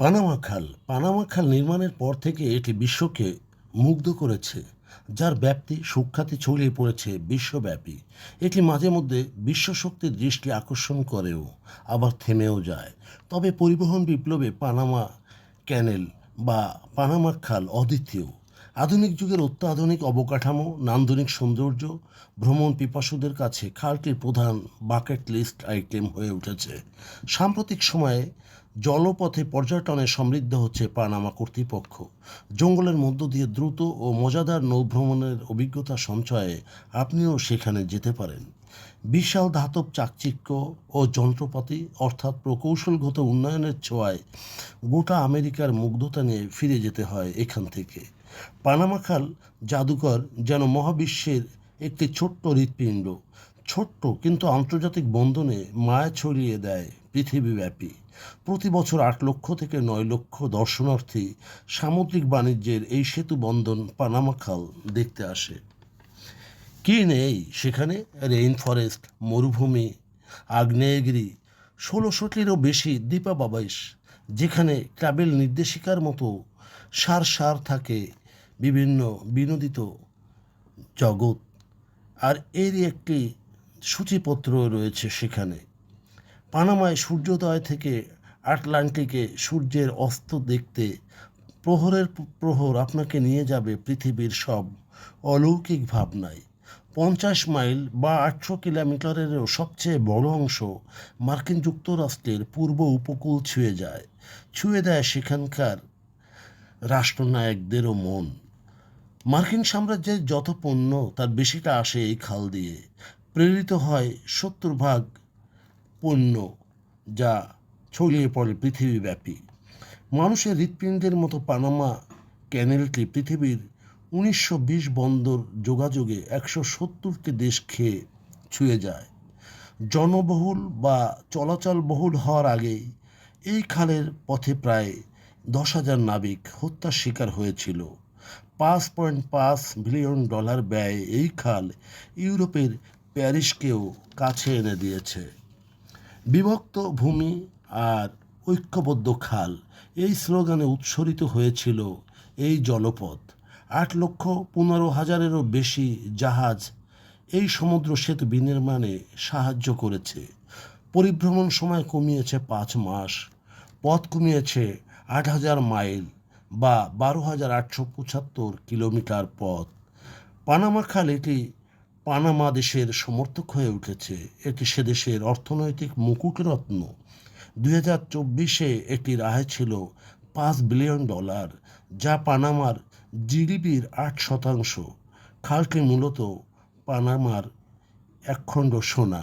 Panama খাল Panama খাল নির্মাণের পর থেকে এটি বিশ্বকে মুগ্ধ করেছে, যার ব্যাপ্তি সুখ্যাতি ছড়িয়ে পড়েছে বিশ্বব্যাপী। এটি মাঝে মধ্যে বিশ্বশক্তির দৃষ্টি আকর্ষণ করেও, আবার থেমেও যায়। তবে পরিবহন বিপ্লবে পানামা ক্যানেল বা পানামা খাল অদ্বিতীয়। আধুনিক যুগের অত্যাধুনিক অবকাঠামো, নান্দনিক সৌন্দর্য, ভ্রমণ পিপাসুদের কাছে খালটির প্রধান বাকেট লিস্ট আইটেম হয়ে উঠেছে। সাম্প্রতিক সময়ে জলপথে পর্যটনে সমৃদ্ধ হচ্ছে পানামা কর্তৃপক্ষ। জঙ্গলের মধ্য দিয়ে দ্রুত ও মজাদার নৌভ্রমণের অভিজ্ঞতা সঞ্চয়ে আপনিও সেখানে যেতে পারেন। বিশাল ধাতব চাকচিক্য ও যন্ত্রপাতি অর্থাৎ প্রকৌশলগত উন্নয়নের ছোঁয়ায় গোটা আমেরিকার মুগ্ধতা নিয়ে ফিরে যেতে হয় এখান থেকে। পানামা খাল জাদুকর যেন মহাবিশ্বের একটি ছোট্ট হৃৎপিণ্ড। ছোট্ট কিন্তু আন্তর্জাতিক বন্ধনে মায়া ছড়িয়ে দেয় পৃথিবীব্যাপী। প্রতি বছর আট লক্ষ থেকে নয় লক্ষ দর্শনার্থী সামুদ্রিক বাণিজ্যের এই সেতু বন্ধন পানামা খাল দেখতে আসে। কি নেই সেখানে? রেইন ফরেস্ট মরুভূমি, আগ্নেয়গিরি, ষোলোশোটিরও বেশি দ্বীপাবাস যেখানে ট্রাভেল নির্দেশিকার মতো সার সার থাকে বিভিন্ন বিনোদিত জগৎ। আর এরই একটি সূচিপত্র রয়েছে সেখানে। পানামায় সূর্যোদয় থেকে আটলান্টিকে সূর্যের অস্ত দেখতে প্রহরের প্রহর আপনাকে নিয়ে যাবে পৃথিবীর সব অলৌকিক ভাবনায়। পঞ্চাশ মাইল বা আটশো কিলোমিটারেরও সবচেয়ে বড় অংশ মার্কিন যুক্তরাষ্ট্রের পূর্ব উপকূল ছুঁয়ে যায়। ছুঁয়ে দেয় সেখানকার রাষ্ট্রনায়কদেরও মন। মার্কিন সাম্রাজ্যের যত পণ্য তার বেশিটা আসে এই খাল দিয়ে। প্রেরিত হয় সত্তর ভাগ পণ্য যা ছড়িয়ে পড়ে পৃথিবীব্যাপী। মানুষের হৃৎপিণ্ডের মতো পানামা ক্যানেলটি পৃথিবীর উনিশশো বিশ বন্দর যোগাযোগে একশো সত্তরটি দেশ খেয়ে ছুঁয়ে যায়। জনবহুল বা চলাচলবহুল হওয়ার আগেই এই খালের পথে প্রায় দশ হাজার নাবিক হত্যার শিকার হয়েছিল। পাঁচ পয়েন্ট পাঁচ বিলিয়ন ডলার ব্যয়ে এই খাল ইউরোপের প্যারিসকেও কাছে এনে দিয়েছে। বিভক্ত ভূমি আর ঐক্যবদ্ধ খাল, এই স্লোগানে উৎসরিত হয়েছিল এই জলপথ আট লক্ষ পনেরো হাজারেরও বেশি জাহাজ এই সমুদ্র সেতু বিনির্মাণে সাহায্য করেছে। পরিভ্রমণ সময় কমিয়েছে পাঁচ মাস, পথ কমিয়েছে আট হাজার মাইল বা বারো হাজার আটশো পঁচাত্তর কিলোমিটার পথ। পানামা খাল এটি পানামা দেশের সমর্থক হয়ে উঠেছে এটি সে দেশের অর্থনৈতিক মুকুটরত্ন দুই হাজার চব্বিশে এটির রায় ছিল পাঁচ বিলিয়ন ডলার, যা পানামার জিডিপির আট শতাংশ। খালটি মূলত পানামার একখণ্ড সোনা।